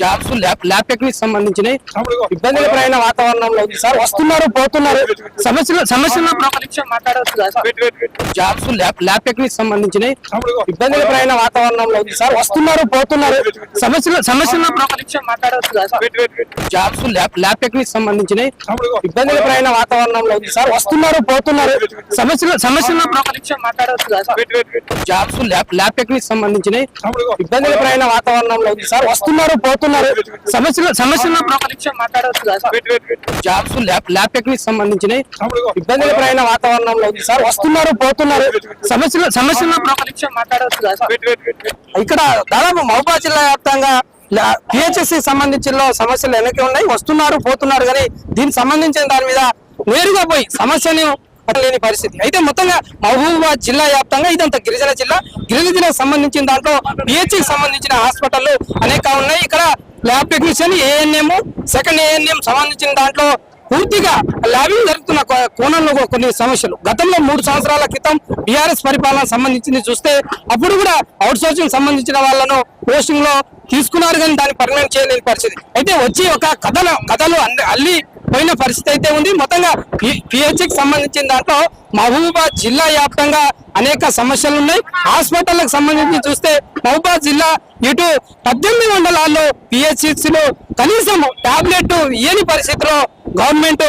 Jobs lab lab technique సంబంధించినవి. ఇబ్బందికరమైన వాతావరణంలో ఉంది సార్? వస్తున్నారు పోతున్నారు. సమస్యలు సమస్యలు జాబ్స్ ల్యాబ్ ల్యాబ్ టెక్నిక్ సంబంధించినవి. ఇబ్బందికరమైన వాతావరణంలో ఉంది సార్? వస్తున్నారు పోతున్నారు. సమస్యలు సమస్యలు జాబ్స్ ల్యాబ్ ల్యాబ్ టెక్నిక్ సంబంధించినవి. ఇబ్బందికరమైన వాతావరణంలో ఉంది సార్? వస్తున్నారు పోతున్నారు. సమస్యలు సమస్యలు జాబ్స్ ల్యాబ్ ల్యాబ్ టెక్నిక్ సంబంధించినవి. ఇబ్బందికరమైన వాతావరణంలో ఉంది సార్? వస్తున్నారు పోతున్నారు. సమస్యలు సమస్యలు సార్? జాబ్స్ ల్యాబ్ టెక్నిక్ సంబంధించినవి ఇబ్బందికరమైన వాతావరణంలో ఉంది సార్. వస్తున్నారు పోతున్నారు. సమస్యలు సమస్యలు ఇక్కడ దాదాపు మహబూబా జిల్లా వ్యాప్తంగా పిహెచ్ఎస్సి సంబంధించిన సమస్యలు వెనక్కి ఉన్నాయి. వస్తున్నారు పోతున్నారు కానీ దీనికి సంబంధించిన దాని మీద నేరుగా పోయి సమస్యని లేని పరిస్థితి. అయితే మొత్తంగా మహబూబాబాద్ జిల్లా వ్యాప్తంగా ఇదంతా గిరిజన జిల్లా. గిరిజన సంబంధించిన దాంట్లో పిహెచ్కి సంబంధించిన హాస్పిటల్ అనేక ఉన్నాయి. ఇక్కడ lab technician ANM second ANM సంబంధించిన దాంట్లో పూర్తిగా ల్యాబింగ్ జరుగుతున్న కోణంలో కొన్ని సమస్యలు. గతంలో మూడు సంవత్సరాల క్రితం బీఆర్ఎస్ పరిపాలన సంబంధించింది చూస్తే అప్పుడు కూడా అవుట్ సోర్సింగ్ సంబంధించిన వాళ్ళను పోస్టింగ్లో తీసుకున్నారు కానీ దాన్ని పర్మనెంట్ చేయలేని పరిస్థితి. అయితే వచ్చి ఒక కథలు కథలు అల్లి పోయిన పరిస్థితి అయితే ఉంది. మొత్తంగా పిహెచ్కి సంబంధించిన దాంట్లో మహబూబాబాద్ జిల్లా వ్యాప్తంగా అనేక సమస్యలు ఉన్నాయి. హాస్పిటల్కి సంబంధించి చూస్తే మహబూబాబాద్ జిల్లా ఇటు పద్దెనిమిది మండలాల్లో పిహెచ్సిలో కనీసం టాబ్లెట్ ఏని పరిస్థితిలో గవర్నమెంట్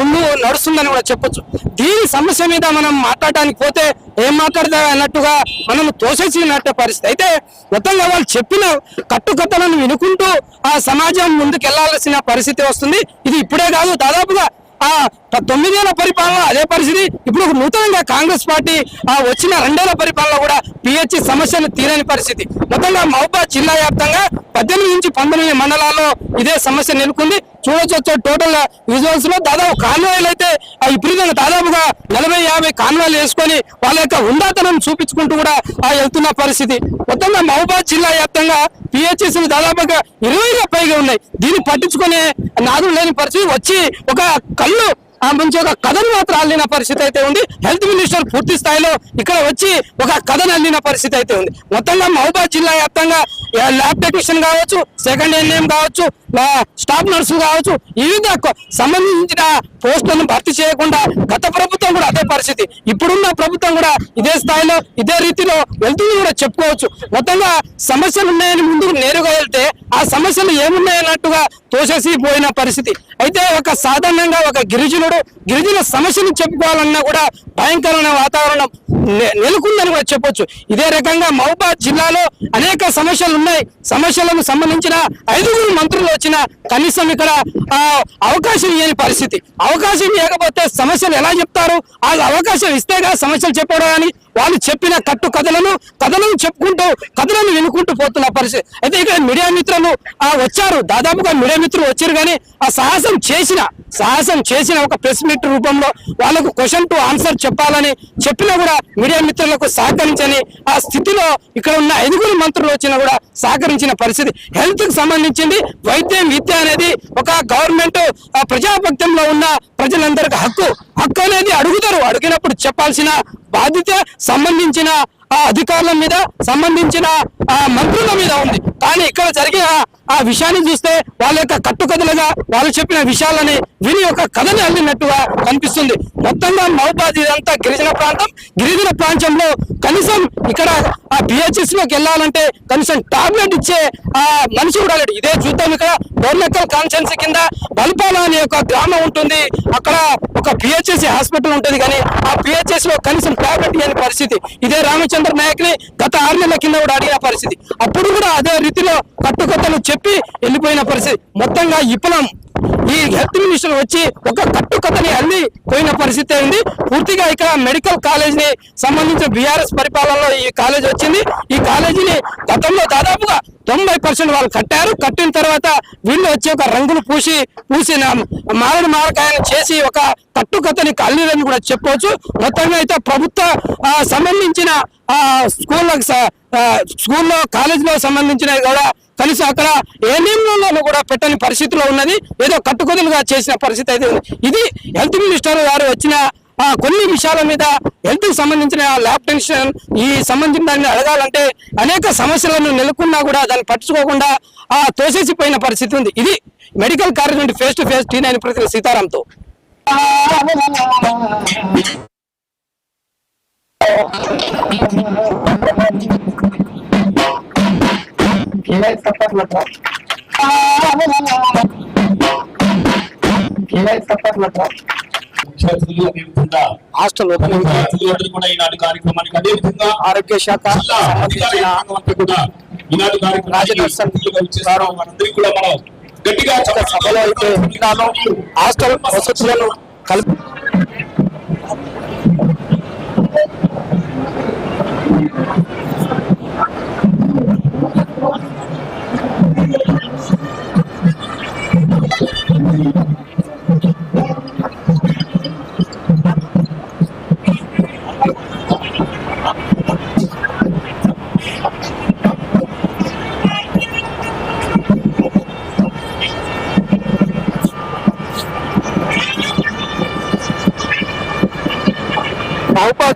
ముందు నడుస్తుందని కూడా చెప్పొచ్చు. దీని సమస్య మీద మనం మాట్లాడడానికి పోతే ఏం మాట్లాడదా అన్నట్టుగా మనం తోసేసినట్టు పరిస్థితి. అయితే మొత్తంగా వాళ్ళు చెప్పిన కట్టుకథలను వినుకుంటూ ఆ సమాజం ముందుకెళ్ళాల్సిన పరిస్థితి వస్తుంది. ఇది ఇప్పుడే కాదు దాదాపుగా ఆ తొమ్మిదేళ్ళ పరిపాలన అదే పరిస్థితి. ఇప్పుడు నూతనంగా కాంగ్రెస్ పార్టీ ఆ వచ్చిన రెండేళ్ళ పరిపాలన కూడా పిహెచ్ సమస్యను తీరని పరిస్థితి. మొత్తంగా మహబాద్ జిల్లా వ్యాప్తంగా పద్దెనిమిది నుంచి పంతొమ్మిది మండలాల్లో ఇదే సమస్య నెలకొంది. చూడొచ్చు టోటల్ విజువల్స్లో దాదాపు కాన్వాయిలు అయితే ఆ విపరీతంగా దాదాపుగా నలభై యాభై కాన్వాయిలు వేసుకొని వాళ్ళ యొక్క ఉందాతనం చూపించుకుంటూ కూడా ఆ వెళ్తున్న పరిస్థితి. మొత్తంగా మహబాద్ జిల్లా వ్యాప్తంగా పిహెచ్ఎస్ దాదాపుగా ఇరవైగా పైగా ఉన్నాయి. దీన్ని పట్టించుకునే నాదులు లేని పరిస్థితి. వచ్చి ఒక కళ్ళు ఆ మంచి ఒక కథను మాత్రం అల్లిన పరిస్థితి అయితే ఉంది. హెల్త్ మినిస్టర్ పూర్తి స్థాయిలో ఇక్కడ వచ్చి ఒక కథను అల్లిన పరిస్థితి అయితే ఉంది. మొత్తంగా మహబాద్ జిల్లా వ్యాప్తంగా ల్యాబ్ టెక్నీషియన్ కావచ్చు సెకండ్ ఎన్ఎం కావచ్చు స్టాఫ్ నర్సు కావచ్చు వివిధ సంబంధించిన పోస్టులను భర్తీ చేయకుండా గత ప్రభుత్వం కూడా అదే పరిస్థితి. ఇప్పుడున్న ప్రభుత్వం కూడా ఇదే స్థాయిలో ఇదే రీతిలో వెళ్తుంది కూడా చెప్పుకోవచ్చు. మొత్తంగా సమస్యలు ఉన్నాయని ముందుకు నేరుగా వెళ్తే ఆ సమస్యలు ఏమున్నాయన్నట్టుగా తోసేసి పోయిన పరిస్థితి. అయితే ఒక సాధారణంగా ఒక గిరిజనుడు గిరిజన సమస్యను చెప్పుకోవాలన్నా కూడా భయంకరమైన వాతావరణం నెలకొందని కూడా చెప్పొచ్చు. ఇదే రకంగా మహబాద్ జిల్లాలో అనేక సమస్యలు ఉన్నాయి. సమస్యలకు సంబంధించిన ఐదుగురు మంత్రులు వచ్చిన కనీసం ఇక్కడ అవకాశం ఇవ్వని పరిస్థితి. అవకాశం ఇవ్వకపోతే సమస్యలు ఎలా చెప్తారు? ఆ అవకాశం ఇస్తేగా సమస్యలు చెప్పడం అని వాళ్ళు చెప్పిన కట్టు కథలను కథలను చెప్పుకుంటూ కథలను వినుకుంటూ పోతున్న పరిస్థితి. అయితే ఇక్కడ మీడియా మిత్రులు వచ్చారు. దాదాపుగా మీడియా మిత్రులు వచ్చారు కానీ ఆ సాహసం చేసిన సాహసం చేసిన ఒక ప్రెస్ మీట్ రూపంలో వాళ్ళకు క్వశ్చన్ టు ఆన్సర్ చెప్పాలని చెప్పినా కూడా మీడియా మిత్రులకు సహకరించని ఆ స్థితిలో ఇక్కడ ఉన్న ఐదుగురు మంత్రులు వచ్చినా కూడా సహకరించిన పరిస్థితి. హెల్త్కి సంబంధించింది వైద్యం విద్య అనేది ఒక గవర్నమెంట్ ప్రజాపక్షంలో ఉన్న ప్రజలందరికీ హక్కు. హక్కు అనేది అడుగుతారు. అడిగినప్పుడు చెప్పాల్సిన బాధ్యత సంబంధించిన ఆ అధికారుల మీద సంబంధించిన ఆ మంత్రుల మీద ఉంది. కానీ ఇక్కడ జరిగిన ఆ విషయాన్ని చూస్తే వాళ్ళ యొక్క కట్టుకథలుగా వాళ్ళు చెప్పిన విషయాలని విని ఒక కథని అల్లినట్టుగా కనిపిస్తుంది. మొత్తంగా మహబాద్ ఇదంతా గిరిజన ప్రాంతం గిరిజన ప్రాంతంలో కనీసం ఇక్కడ ఆ బిహెచ్ఎస్లోకి వెళ్ళాలంటే కనీసం టాబ్లెట్ ఇచ్చే ఆ మనిషి కూడా లేడు. ఇదే చూద్దాం ఇక్కడ బోర్నెక్కల్ కాన్స్టెన్సీ కింద బల్పాల అనే ఒక గ్రామం ఉంటుంది. అక్కడ ఒక పిహెచ్ఎస్ హాస్పిటల్ ఉంటుంది కానీ ఆ పిహెచ్ఎస్లో కనీసం టాబ్లెట్ ఇవ్వని పరిస్థితి. ఇదే రామచంద్ర నాయక్ని గత ఆరు నెలల కింద కూడా అడిగిన పరిస్థితి. అప్పుడు కూడా అదే రీతిలో కట్టుకొత్తలు చెప్పి వెళ్ళిపోయిన పరిస్థితి. మొత్తంగా ఇప్పలం ఈ హెల్త్ మినిస్టర్ వచ్చి ఒక కట్టుకథని అల్లి పోయిన పరిస్థితి ఉంది పూర్తిగా ఇక్కడ మెడికల్ కాలేజీని సంబంధించిన బీఆర్ఎస్ పరిపాలనలో ఈ కాలేజ్ వచ్చింది. ఈ కాలేజీని గతంలో దాదాపుగా తొంభై పర్సెంట్ వాళ్ళు కట్టారు. కట్టిన తర్వాత వీళ్ళు వచ్చి ఒక రంగులు పూసి పూసిన మారడు మారకాయని చేసి ఒక కట్టుకథని కల్లిరని కూడా చెప్పవచ్చు మొత్తంగా అయితే ప్రభుత్వ సంబంధించిన స్కూళ్ళకు స్కూల్లో కాలేజీలో సంబంధించినవి కూడా కలిసి అక్కడ ఏ కూడా పెట్టని పరిస్థితిలో ఉన్నది. ఏదో కట్టుకొదులుగా చేసిన పరిస్థితి అయితే ఉంది. ఇది హెల్త్ మినిస్టర్ గారు వచ్చిన ఆ, కొన్ని విషయాల మీద హెల్త్ సంబంధించిన ల్యాబ్ టెన్షన్ ఈ సంబంధించిన దాన్ని అడగాలంటే అనేక సమస్యలను నెలకొన్నా కూడా దాన్ని పట్టించుకోకుండా ఆ తోసేసిపోయిన పరిస్థితి ఉంది. ఇది మెడికల్ కాలేజ్ నుండి face to face T nine ప్రతి సీతారాంతో. Thank హాస్టల్ కూడా ఈనాటి కార్యక్రమానికి అదేవిధంగా ఆరోగ్య శాఖ జిల్లా అధికారి కూడా ఈనాటి కార్యక్రమానికి రాజదర్శన్ కూడా మనం గట్టిగా సభలో అయితే హాస్టల్ వసతులను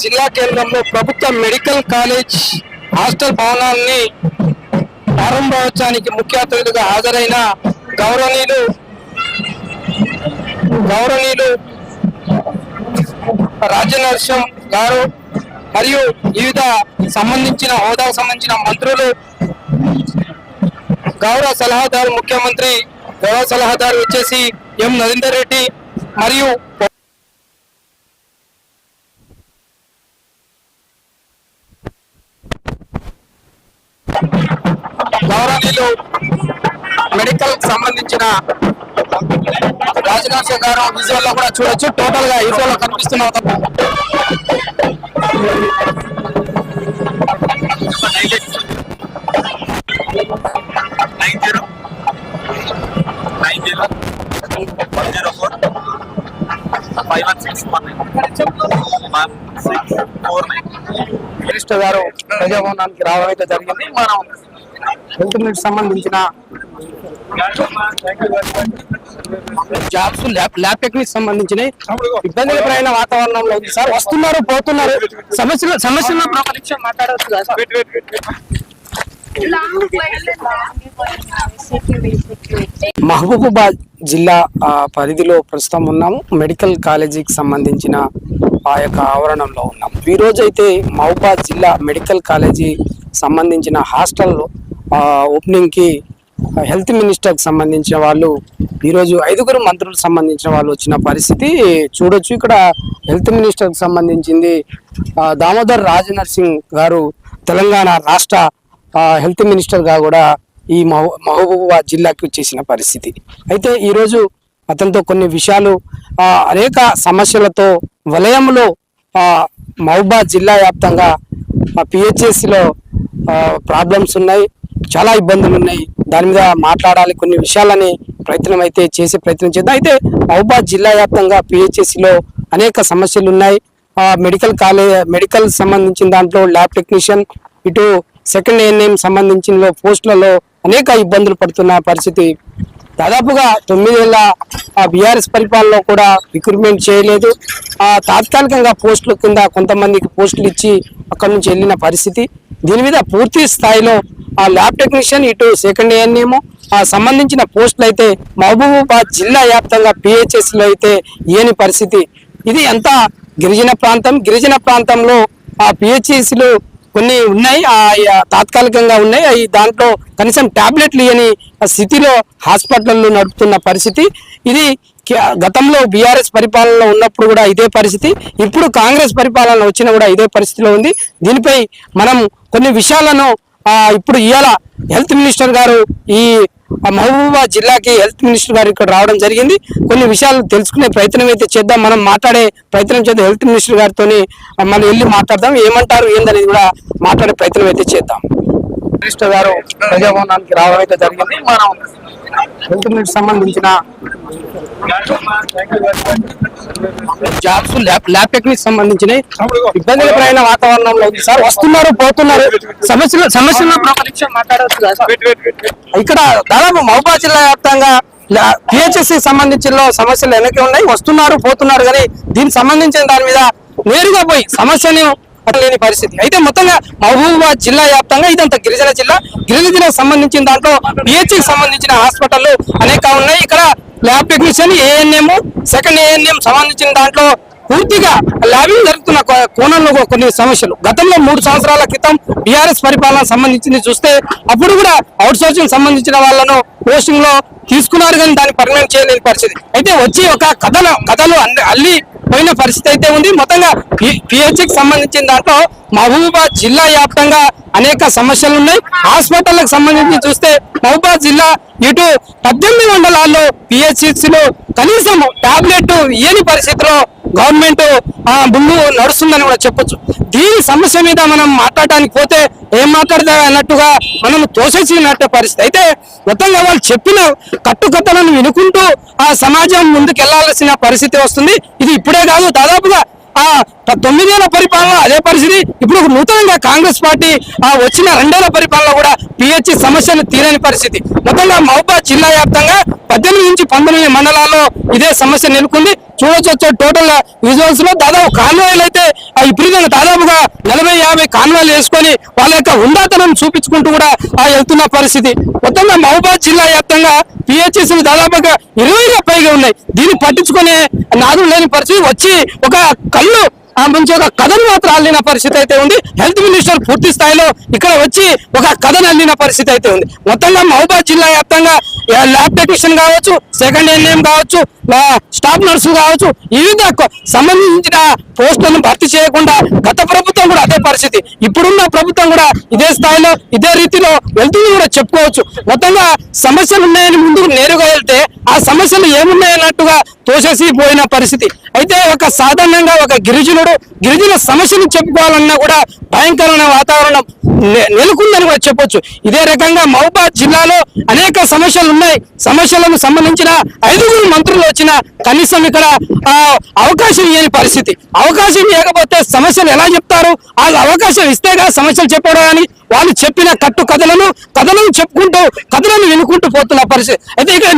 జిల్లా కేంద్రంలో ప్రభుత్వ మెడికల్ కాలేజ్ హాస్టల్ భవనాన్ని ప్రారంభోత్సవానికి ముఖ్య అతిథులుగా హాజరైన గౌరవనీయులు గౌరవనీయులు రాజ్యనరసింహం గారు మరియు వివిధ సంబంధించిన హోదాకు సంబంధించిన మంత్రులు గౌరవ సలహాదారు ముఖ్యమంత్రి గౌరవ సలహాదారు వచ్చేసి ఎం నరేందర్ రెడ్డి మరియు రాజనాథ్ విజువల్లో కూడా చూడొచ్చు. టోటల్గా విజువల్లో కనిపిస్తున్న nine zero nine zero one zero four five one six one one six four nine minister గారు ప్రజాభవనానికి రావడం అయితే జరిగింది. మనం హెల్త్ మినిట్ సంబంధించిన జాబ్స్ ల్యాబ్ ల్యాబ్ టెక్నిక్ సంబంధించిన ఇబ్బందికరమైన వాతావరణంలో ఉంది సార్. వస్తున్నారు పోతున్నారు. సమస్యలు సమస్యలు మాట్లాడవచ్చు మహబూబాబాద్ జిల్లా పరిధిలో ప్రస్తుతం ఉన్నాము. మెడికల్ కాలేజీకి సంబంధించిన ఆ యొక్క ఆవరణంలో ఉన్నాము. ఈ రోజు అయితే మహబూబాద్ జిల్లా మెడికల్ కాలేజీ సంబంధించిన హాస్టల్ ఓపెనింగ్కి హెల్త్ మినిస్టర్కి సంబంధించిన వాళ్ళు ఈరోజు ఐదుగురు మంత్రులకు సంబంధించిన వాళ్ళు వచ్చిన పరిస్థితి చూడొచ్చు. ఇక్కడ హెల్త్ మినిస్టర్కి సంబంధించింది దామోదర్ రాజనర్సింగ్ గారు తెలంగాణ రాష్ట్ర హెల్త్ మినిస్టర్గా కూడా ఈ మహబూబాబాద్ జిల్లాకి వచ్చేసిన పరిస్థితి. అయితే ఈరోజు అతనితో కొన్ని విషయాలు అనేక సమస్యలతో వలయంలో ఆ, మహబూబాద్ జిల్లా వ్యాప్తంగా పిహెచ్ఎస్సిలో ప్రాబ్లమ్స్ ఉన్నాయి చాలా ఇబ్బందులు ఉన్నాయి దాని మీద మాట్లాడాలి కొన్ని విషయాలని ప్రయత్నం అయితే చేసే ప్రయత్నం చేద్దాం. అయితే మహబూబాద్ జిల్లా వ్యాప్తంగా పిహెచ్ఎస్సిలో అనేక సమస్యలు ఉన్నాయి మెడికల్ కాలేజ్ మెడికల్ సంబంధించిన దాంట్లో ల్యాబ్ టెక్నీషియన్ ఇటు సెకండ్ ఎన్ఎం సంబంధించిన పోస్టులలో అనేక ఇబ్బందులు పడుతున్న పరిస్థితి. దాదాపుగా తొమ్మిదేళ్ళ బీఆర్ఎస్ పరిపాలనలో కూడా రిక్రూట్మెంట్ చేయలేదు. ఆ తాత్కాలికంగా పోస్టుల కింద కొంతమందికి పోస్టులు ఇచ్చి అక్కడి నుంచి వెళ్ళిన పరిస్థితి. దీని మీద పూర్తి స్థాయిలో ఆ ల్యాబ్ టెక్నీషియన్ ఇటు సెకండ్ ఏమో ఆ సంబంధించిన పోస్టులు అయితే మహబూబాబాద్ జిల్లా వ్యాప్తంగా పిహెచ్ఎస్లో అయితే ఏని పరిస్థితి. ఇది ఎంత గిరిజన ప్రాంతం? గిరిజన ప్రాంతంలో ఆ పిహెచ్ఎస్లు కొన్ని ఉన్నాయి. ఆ తాత్కాలికంగా ఉన్నాయి. అవి దాంట్లో కనీసం టాబ్లెట్లు లేని స్థితిలో హాస్పిటల్లో నడుపుతున్న పరిస్థితి. ఇది గతంలో బీఆర్ఎస్ పరిపాలనలో ఉన్నప్పుడు కూడా ఇదే పరిస్థితి. ఇప్పుడు కాంగ్రెస్ పరిపాలన వచ్చినా కూడా ఇదే పరిస్థితిలో ఉంది. దీనిపై మనం కొన్ని విషయాలను ఇప్పుడు ఇవాళ హెల్త్ మినిస్టర్ గారు ఈ మహబూబాబాద్ జిల్లాకి హెల్త్ మినిస్టర్ గారు ఇక్కడ రావడం జరిగింది. కొన్ని విషయాలు తెలుసుకునే ప్రయత్నం అయితే చేద్దాం. మనం మాట్లాడే ప్రయత్నం చేద్దాం. హెల్త్ మినిస్టర్ గారితో మనం వెళ్ళి మాట్లాడదాం. ఏమంటారు? ఏందనేది కూడా మాట్లాడే ప్రయత్నం అయితే చేద్దాం. మినిస్టర్ గారు ప్రజాభవనానికి రావడం అయితే జరిగింది. మనం హెల్త్ మినిస్టర్ సంబంధించిన జాబ్స్ ల్యాబ్ ల్యాబ్ టెక్నిక్ సంబంధించిన ఇబ్బందికరమైన వాతావరణంలో ఉంది సార్? వస్తున్నారు పోతున్నారు. సమస్యలు సమస్యలు ఇక్కడ దాదాపు మహబూబాద్ జిల్లా వ్యాప్తంగా పిహెచ్ఎస్సి సంబంధించిన సమస్యలు వెనక్కి ఉన్నాయి. వస్తున్నారు పోతున్నారు కానీ దీనికి సంబంధించిన దాని మీద నేరుగా పోయి సమస్యను లేని పరిస్థితి. అయితే మొత్తంగా మహబూబాబాద్ జిల్లా వ్యాప్తంగా ఇదంతా గిరిజన జిల్లా. గిరిజన జిల్లాకు సంబంధించిన దాంట్లో పిహెచ్కి సంబంధించిన హాస్పిటల్ అనేక ఉన్నాయి. ఇక్కడ lab technician ANM second ANM సంబంధించిన దాంట్లో పూర్తిగా ల్యాబింగ్ జరుగుతున్న కోణంలో కొన్ని సమస్యలు. గతంలో మూడు సంవత్సరాల క్రితం బీఆర్ఎస్ పరిపాలన సంబంధించింది చూస్తే అప్పుడు కూడా అవుట్ సోర్సింగ్ సంబంధించిన వాళ్ళను పోస్టింగ్లో తీసుకున్నారు కానీ దాన్ని పరిణామం చేయలేని పరిస్థితి. అయితే వచ్చి ఒక కథను కథలు అల్లి పోయిన పరిస్థితి అయితే ఉంది. మొత్తంగా పిహెచ్కి సంబంధించిన దాంట్లో మహబూబాబాద్ జిల్లా వ్యాప్తంగా అనేక సమస్యలు ఉన్నాయి. హాస్పిటల్కి సంబంధించి చూస్తే మహబూబాబాద్ జిల్లా ఇటు పద్దెనిమిది మండలాల్లో పిహెచ్సిలో కనీసం టాబ్లెట్ ఇయ్యని పరిస్థితిలో గవర్నమెంట్ ఆ, ముందు నడుస్తుందని కూడా చెప్పొచ్చు. దీని సమస్య మీద మనం మాట్లాడడానికి పోతే ఏం మాట్లాడదా అన్నట్టుగా మనం తోసేసినట్టు పరిస్థితి. అయితే మొత్తంగా వాళ్ళు చెప్పిన కట్టుకథలను వినుకుంటూ ఆ సమాజం ముందుకెళ్ళాల్సిన పరిస్థితి వస్తుంది. ఇది ఇప్పుడే కాదు దాదాపుగా ఆ ప- తొమ్మిదేళ్ళ పరిపాలన అదే పరిస్థితి. ఇప్పుడు నూతనంగా కాంగ్రెస్ పార్టీ ఆ వచ్చిన రెండేళ్ళ పరిపాలన కూడా పిహెచ్ సమస్యను తీరని పరిస్థితి. మొత్తంగా మహబాద్ జిల్లా వ్యాప్తంగా పద్దెనిమిది నుంచి పంతొమ్మిది మండలాల్లో ఇదే సమస్య నెలకొంది. చూడొచ్చు టోటల్ విజువల్స్లో దాదాపు కాన్వాయిలు అయితే ఆ విపరీతంగా దాదాపుగా నలభై యాభై కాన్వాయిలు వేసుకొని వాళ్ళ యొక్క ఉందాతనం చూపించుకుంటూ కూడా ఆ వెళ్తున్న పరిస్థితి. మొత్తంగా మహబాద్ జిల్లా వ్యాప్తంగా పిహెచ్ఎస్లు దాదాపుగా ఇరవైగా పైగా ఉన్నాయి. దీన్ని పట్టించుకునే నాదు లేని పరిస్థితి. వచ్చి ఒక కళ్ళు ఆ మంచి ఒక కథను మాత్రం అల్లిన పరిస్థితి అయితే ఉంది. హెల్త్ మినిస్టర్ పూర్తి స్థాయిలో ఇక్కడ వచ్చి ఒక కథను అల్లిన పరిస్థితి అయితే ఉంది. మొత్తంగా మహబాద్ జిల్లా వ్యాప్తంగా ల్యాబ్ టెక్నీషియన్ కావచ్చు సెకండ్ ఎన్ఎం కావచ్చు స్టాఫ్ నర్సులు కావచ్చు వివిధ సంబంధించిన పోస్టులను భర్తీ చేయకుండా గత ప్రభుత్వం కూడా అదే పరిస్థితి. ఇప్పుడున్న ప్రభుత్వం కూడా ఇదే స్థాయిలో ఇదే రీతిలో వెళ్తుంది కూడా చెప్పుకోవచ్చు. మొత్తంగా సమస్యలు ఉన్నాయని ముందుకు నేరుగా వెళ్తే ఆ సమస్యలు ఏమున్నాయన్నట్టుగా తోసేసి పోయిన పరిస్థితి. అయితే ఒక సాధారణంగా ఒక గిరిజనుడు గిరిజన సమస్యను చెప్పుకోవాలన్నా కూడా భయంకరమైన వాతావరణం నెలకొందని కూడా చెప్పొచ్చు. ఇదే రకంగా మహబాద్ జిల్లాలో అనేక సమస్యలు ఉన్నాయి. సమస్యలకు సంబంధించిన ఐదుగురు మంత్రులు వచ్చిన కనీసం ఇక్కడ ఆ, అవకాశం ఇవ్వని పరిస్థితి. అవకాశం ఇవ్వకపోతే సమస్యలు ఎలా చెప్తారు? వాళ్ళు అవకాశం ఇస్తేగా సమస్యలు చెప్పడం కానీ వాళ్ళు చెప్పిన కట్టు కథలను కథలను చెప్పుకుంటూ కథలను వినుకుంటూ పోతున్న పరిస్థితి. అయితే ఇక్కడ